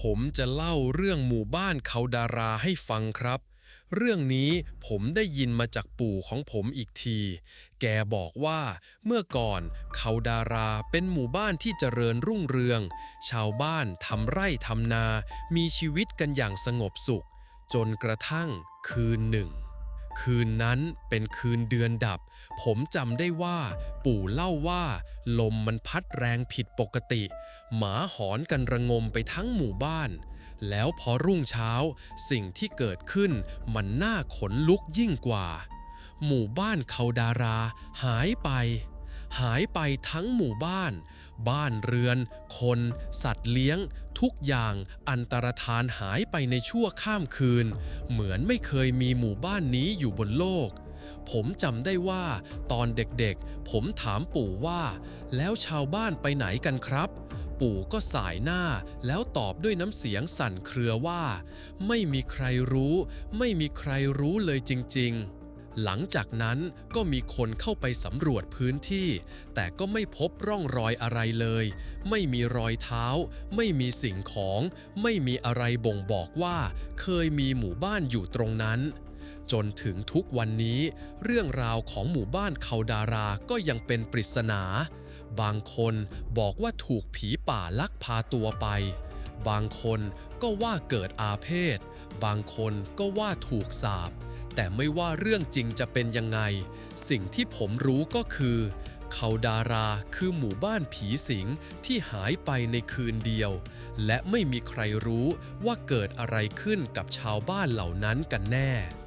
ผมจะเล่าเรื่องหมู่บ้านเขาดาราให้ฟังครับ เรื่องนี้ผมได้ยินมาจากปู่ของผมอีกที แกบอกว่าเมื่อก่อนเขาดาราเป็นหมู่บ้านที่เจริญรุ่งเรือง ชาวบ้านทำไร่ทำนา มีชีวิตกันอย่างสงบสุข จนกระทั่งคืนหนึ่ง คืนนั้นเป็นคืนเดือนดับ ผมจำได้ว่า ปู่เล่าว่า ลมมันพัดแรงผิดปกติ หมาหอนกันระงมไปทั้งหมู่บ้าน แล้วพอรุ่งเช้า สิ่งที่เกิดขึ้นมันน่าขนลุกยิ่งกว่า หมู่บ้านเขาดารา หายไป หายไปทั้งหมู่บ้าน บ้านเรือน คน สัตว์เลี้ยง ทุกอย่างอันตรธานหายไปในชั่วข้ามคืน เหมือนไม่เคยมีหมู่บ้านนี้อยู่บนโลก ผมจำได้ว่า ตอนเด็กๆ ผมถามปู่ว่า แล้วชาวบ้านไปไหนกันครับ ปู่ก็สายหน้าแล้วตอบด้วยน้ำเสียงสั่นเครือว่า ไม่มีใครรู้ ไม่มีใครรู้เลยจริง ๆ หลังจากนั้นก็มีคนเข้าไปสำรวจพื้นที่ แต่ก็ไม่พบร่องรอยอะไรเลย ไม่มีรอยเท้า ไม่มีสิ่งของ ไม่มีอะไรบ่งบอกว่า เคยมีหมู่บ้านอยู่ตรงนั้น จนถึงทุกวันนี้ เรื่องราวของหมู่บ้านเขาดาราก็ยังเป็นปริศนา บางคนบอกว่าถูกผีป่าลักพาตัวไป บางคนก็ว่าเกิดอาเพศ บางคนก็ว่าถูกสาปแต่ไม่ว่าเรื่องจริงจะเป็นยังไง สิ่งที่ผมรู้ก็คือ เขาดาราคือหมู่บ้านผีสิงที่หายไปในคืนเดียว และไม่มีใครรู้ว่าเกิดอะไรขึ้นกับชาวบ้านเหล่านั้นกันแน่